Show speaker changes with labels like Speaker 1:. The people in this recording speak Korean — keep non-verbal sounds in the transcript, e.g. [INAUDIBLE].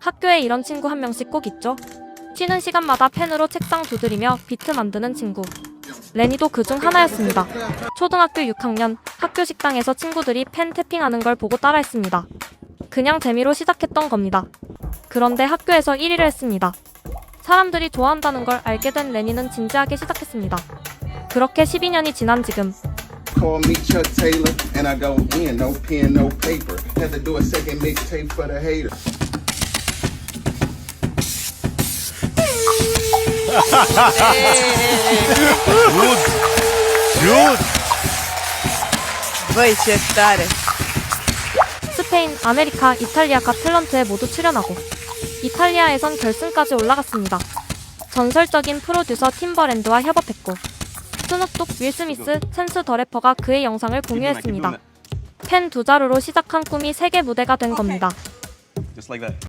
Speaker 1: 학교에 이런 친구 한 명씩 꼭 있죠. 쉬는 시간마다 펜으로 책상 두드리며 비트 만드는 친구. 레니도 그 중 하나였습니다. 초등학교 6학년 학교 식당에서 친구들이 펜 태핑하는 걸 보고 따라했습니다. 그냥 재미로 시작했던 겁니다. 그런데 학교에서 1위를 했습니다. 사람들이 좋아한다는 걸 알게 된 레니는 진지하게 시작했습니다. 그렇게 12년이 지난 지금. [LAUGHS]
Speaker 2: Voi accettare.
Speaker 1: 스페인, 아메리카, 이탈리아가 탤런트에 모두 출연하고 이탈리아에선 결승까지 올라갔습니다. 전설적인 프로듀서 팀버랜드와 협업했고 스눕독, 윌 스미스, 챈스 더 래퍼가 그의 영상을 공유했습니다. 펜두 자루로 시작한 꿈이 세계 무대가 된 겁니다.
Speaker 3: Just like that.